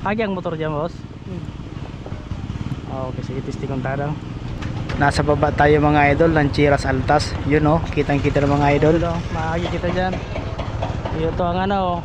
Agi ang motor dyan, boss? Ah, okay, sige, testing kong tadang. Nasa baba tayo mga idol, ng Chiras Altas. Yun oh, kitang kita ng mga idol. Oh, maagi kita dyan. Ito ang ano,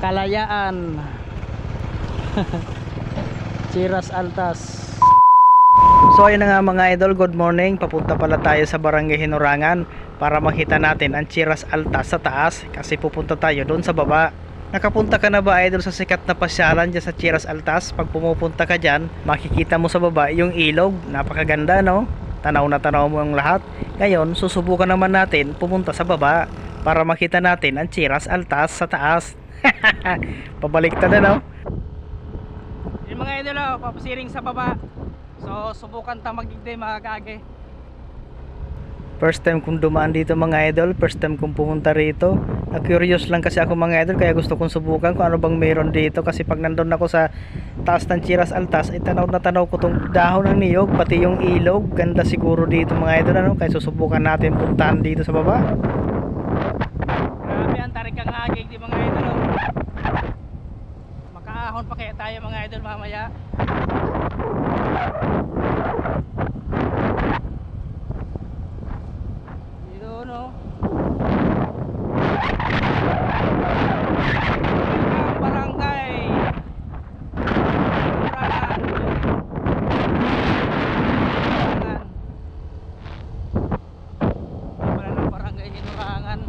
kalayaan. Chiras Altas. So ayun na nga mga idol, good morning. Papunta pala tayo sa Barangay Hinurangan para makita natin ang Chiras Altas sa taas kasi pupunta tayo doon sa baba. Nakapunta ka na ba idol sa sikat na pasyalan dyan sa Chiras Altas? Pag pumupunta ka dyan, makikita mo sa baba yung ilog. Napakaganda no? Tanaw na tanaw mo ang lahat. Ngayon, susubukan naman natin pumunta sa baba para makita natin ang Chiras Altas sa taas. Pabaliktad na no? Yung mga idol, oh, papasiring sa baba. So, subukan ta magigday mga kage. First time kong dumaan dito mga idol, first time kong pumunta rito. Na-curious lang kasi ako mga idol, kaya gusto kong subukan kung ano bang meron dito. Kasi pag nandun ako sa taas ng Chiras Altas, ay tanaw na tanaw ko tong dahon ng niyog, pati yung ilog. Ganda siguro dito mga idol, ano? Kaya susubukan natin puntahan dito sa baba. Grabe, ang tarik ang agig di mga idol. oh. Makaahon pa kaya tayo mga idol mamaya. Dito no. Ang barangay. Hinurangan. Hinurangan. Wala ng barangay Hinurangan.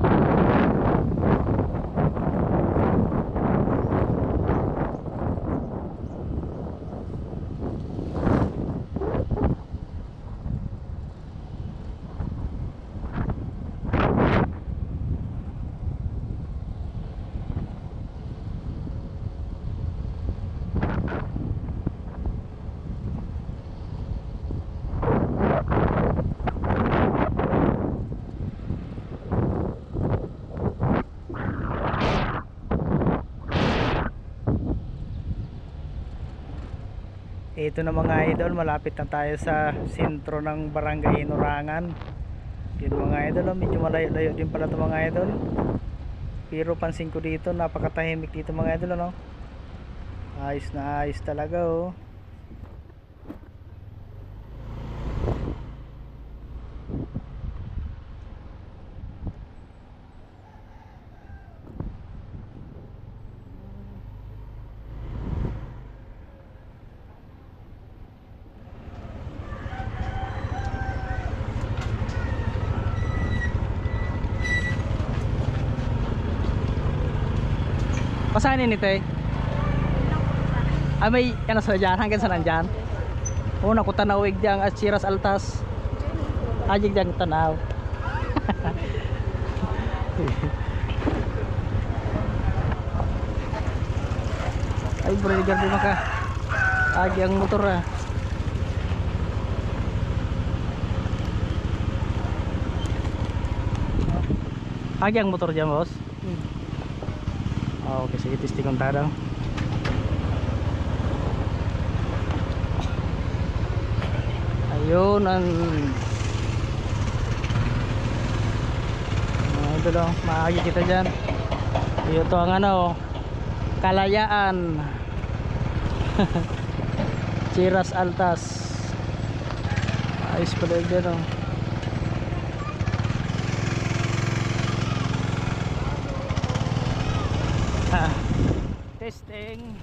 Ito na mga idol, malapit na tayo sa sentro ng Barangay Inurangan. Yun mga idol, oh, medyo malayo-layo din pala ito mga idol. Pero pansin ko dito, napakatahimik dito mga idol, ano? Ayos na ayos talaga, oh. Pasanin nito eh. Ah, may ano sa dyan, hanggang sa nandyan. Ko tanawig dyan at Chiras Altas. Ajig dyan tanaw. Ay, bro, di maka. Agi ang motor ah. Agi ang motor dyan, boss. Ah, okay, sige, testing kong tadang. Ayun, ang... Ah, ito daw, maagi kita dyan. Ito ang ano, kalayaan. Chiras Altas. Ayos pala yun dyan, oh. testing.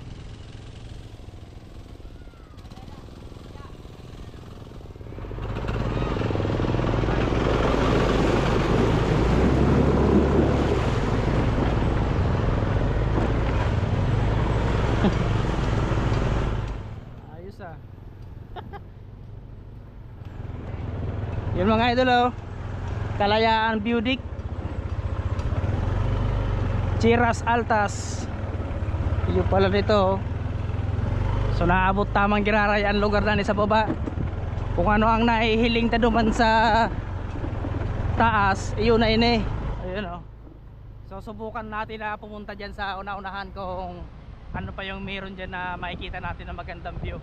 Ayos ah. Yun mga idol oh. Kalayaan Budik. Chiras Altas. Yun pala nito oh. so naabot tamang giraray ang lugar na sa baba. Kung ano ang naihiling ta duman sa taas yun na ini ayun oh. so subukan natin na pumunta dyan sa una-unahan kung ano pa yung meron dyan na makikita natin na magandang view.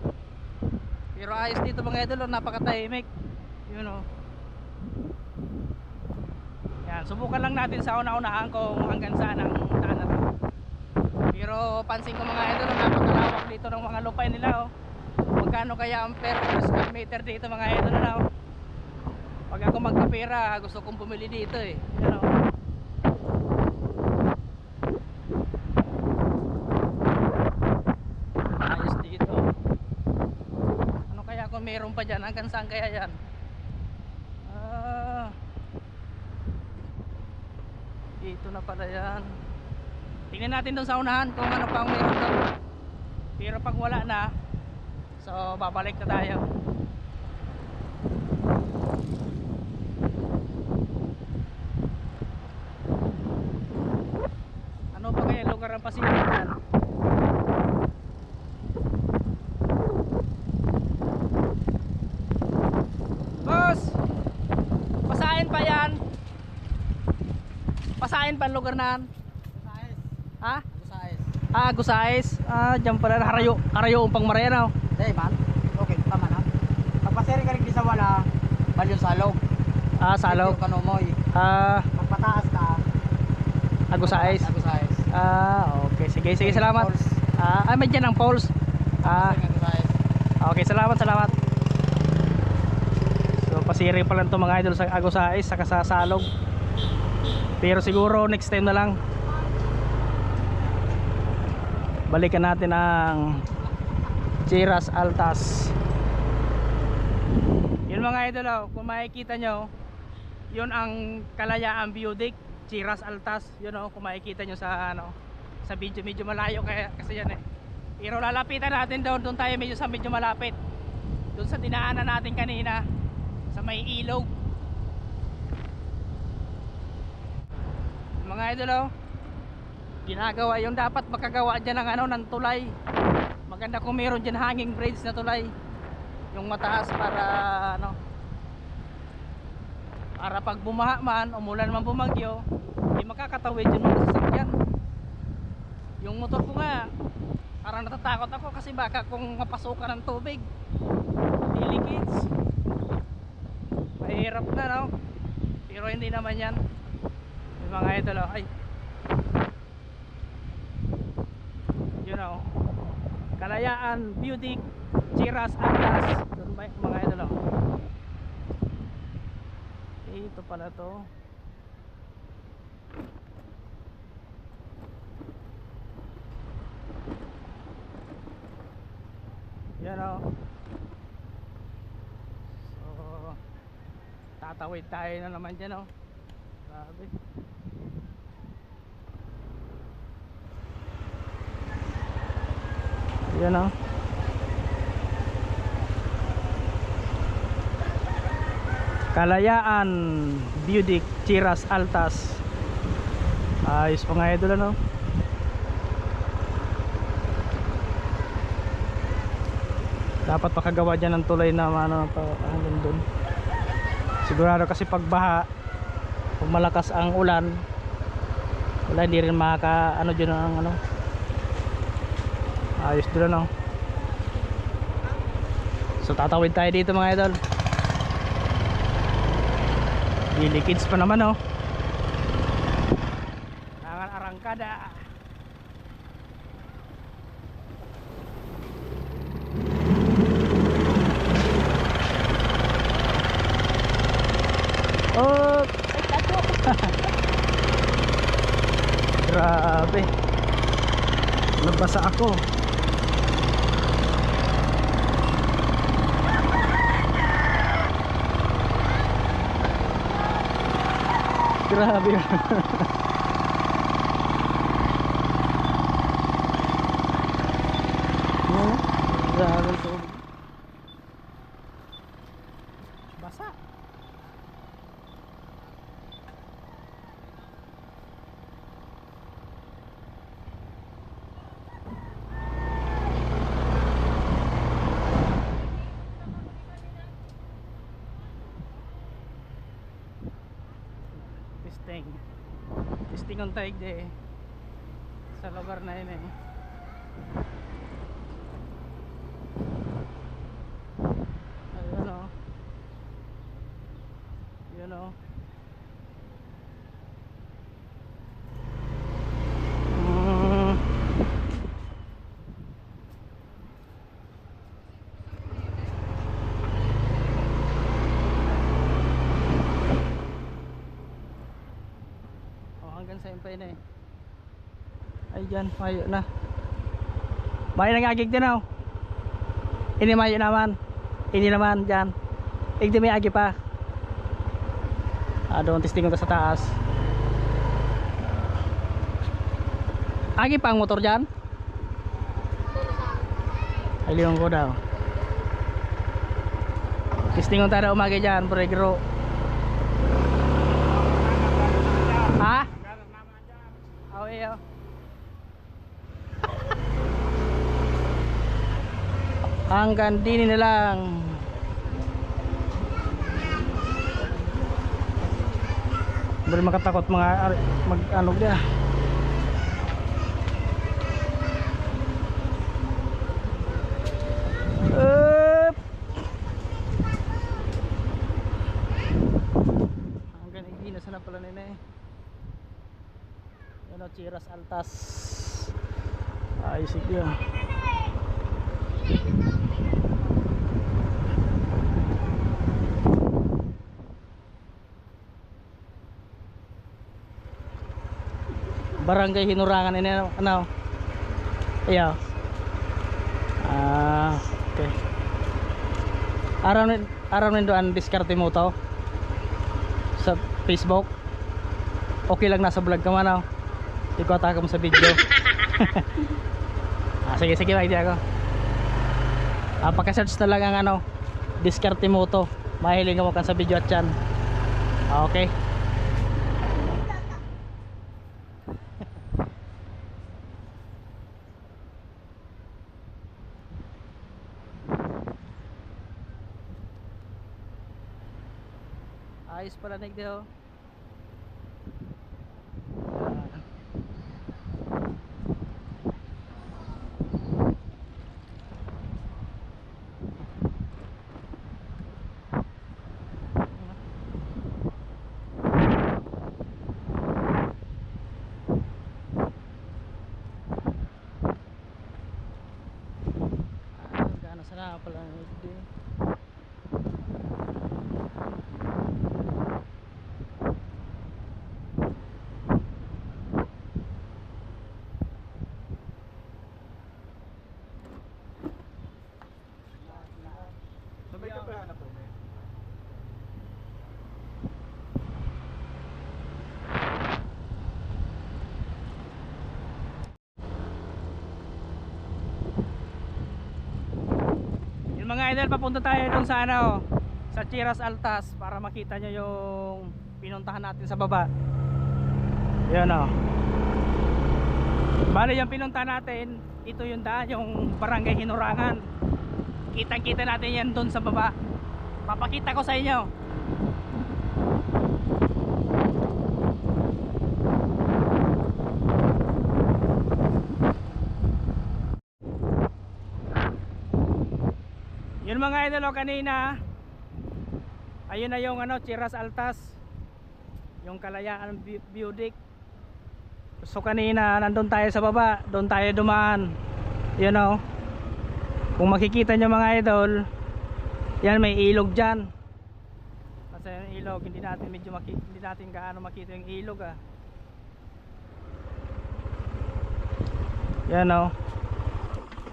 Pero ayos dito mga idol oh, napakatahimik. Yun oh Yan, subukan lang natin sa una-unahan kung hanggang saan ang daan na to. Pero pansin ko mga idol, napakalawak dito ng mga lupay nila oh. Magkano kaya ang per square meter dito mga idol na oh. Pag ako magkapera, gusto kong bumili dito eh. Yan oh. Ano meron pa dyan? Hanggang saan kaya yan? Ah. Dito na pala yan. Tingnan natin doon sa unahan kung ano pang meron doon. Pero pag wala na, so babalik na tayo. Ano pa kaya lugar ang pasilitan? Boss! Pasain pa yan? Pasain pa lugar na yan? Ha? Size. Ah, Gusais. Ah, dyan pala. Harayo. Harayo ang pangmarena. Day man. Okay, tama na. Pagpasiri ka rin di sa wala, balyon salog. Ah, Salog. Ito yung kanomoy. Ah, Pagpataas ka, ah, Gusais. Ako size. Ah, okay. Sige, sige. Salamat. Ah, ay, may dyan ang poles. Ah, okay. Salamat, salamat. So, pasiri pa lang to mga idol sa Agusais, saka sa Salog. Pero siguro next time na lang. Balikan natin ang Chiras Altas. Yun mga idol, oh, kung makikita nyo, yun ang Kalayaan Beaudic, Chiras Altas. Yun oh, kung makikita nyo sa ano, sa video medyo malayo kaya kasi yan eh. Pero lalapitan natin doon, doon tayo medyo sa medyo malapit. Doon sa dinaanan natin kanina sa may ilog. Mga idol oh, ginagawa yung dapat makagawa dyan ng ano ng tulay. Maganda kung meron dyan hanging bridge na tulay. Yung mataas para ano para pag bumaha man umulan man bumagyo hindi makakatawid yung mga sasakyan. Yung motor ko nga parang natatakot ako kasi baka kung mapasukan ng tubig dilikids mahirap na no? Pero hindi naman yan mga idol oh. ay. You know. Kalayaan, Beauty, Chiras, Atlas doon ba mga idol oh. eh, ito pala to. Yan o so tatawid tayo na naman dyan o grabe Yan o. Kalayaan, Budik, Chiras, Altas. Ayos pa nga idol ano. Dapat makagawa dyan ng tulay na ano pa hanggang dun. Sigurado kasi pag baha, pag malakas ang ulan, wala hindi rin makaka ano dyan ang ano ayos doon ano. So tatawid tayo dito mga idol. Lili kids pa naman oh Kailangan arangkada Oh, ay tato. Grabe. Nabasa ako. Grabe. Yan, Grabe ito. Basa. Testing. Ang taig de sa lugar na yun eh. Ini. Ay mayo na. Mayo na agig din oh. Ini mayo naman. Ini naman dyan. Igdi may agi pa. Ah, doon testing ko sa taas. Agi pa ang motor dyan? Ay, ko daw. Testing ko tayo umaga dyan, bregro. Hanggang dini na lang. Bali makatakot mga mag ano dia. Up. Hanggang hindi na sana pala nila eh. Yan o, Chiras Altas. Ayos yun. Barangay Hinurangan ini ano? Iya. Ah, okay. Araw ni araw ni doan mo to sa Facebook. Okay lang nasa vlog ka man oh. Ikaw mo sa video. ah, sige sige may idea ko. Ah, pagka-search na lang ang ano, diskarte mo to. Mahiling mo kan sa video at yan. Ah, okay. Ayos pala. Ah, gaano sana pala nagdi. Mga idol, papunta tayo dun sa ano, sa Chiras Altas para makita nyo yung pinuntahan natin sa baba. Yan o. Bali yung pinuntahan natin, ito yung daan, yung barangay Hinurangan. Kitang kita natin yan dun sa baba. Papakita ko sa inyo. Yun mga idol o kanina Ayun na yung ano Chiras Altas. Yung Kalayaan Bu- Budik So kanina nandun tayo sa baba Doon tayo dumaan. Yun o Kung makikita nyo mga idol Yan may ilog dyan. Kasi yung ilog Hindi natin medyo maki Hindi natin gaano makita yung ilog ah. Yan o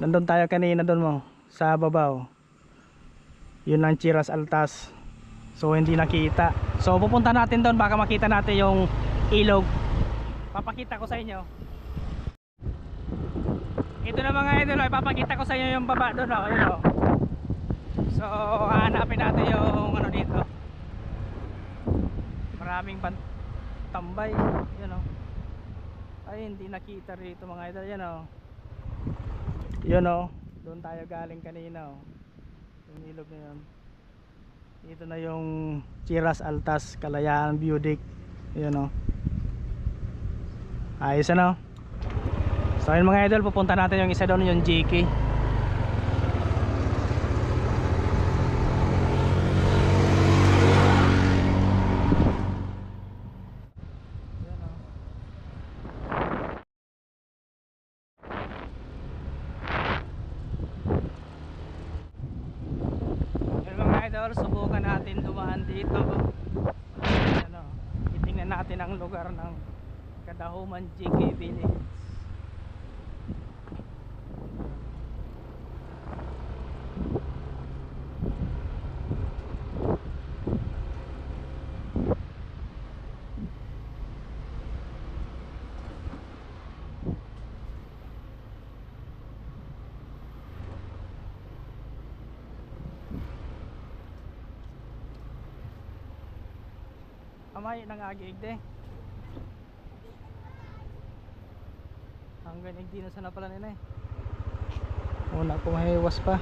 Nandun tayo kanina doon mo Sa babaw yun ang Chiras Altas. So hindi nakita. So pupunta natin doon. Baka makita natin yung ilog. Papakita ko sa inyo. Ito na mga idol. Ay papakita ko sa inyo yung baba doon oh, yun, oh. so hanapin natin yung ano dito. Maraming tambay. Yun oh. ay hindi nakita rito mga idol. Yan oh. yun oh. doon tayo galing kanina oh yung ilog na yun. Dito na yung Chiras Altas Kalayaan Budik yun o ayos ano? So yun mga idol pupunta natin yung isa doon yung JK Yan, oh. Yun mga idol, subukan natin dumaan dito. Ano, titingnan natin ang lugar ng Kadahuman JK Village. Amay nang agiig de. Hanggang igdi na sana pala nila eh. Una ko mahiwas pa.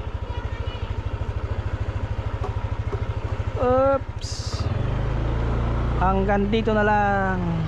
Oops. Hanggang dito na lang.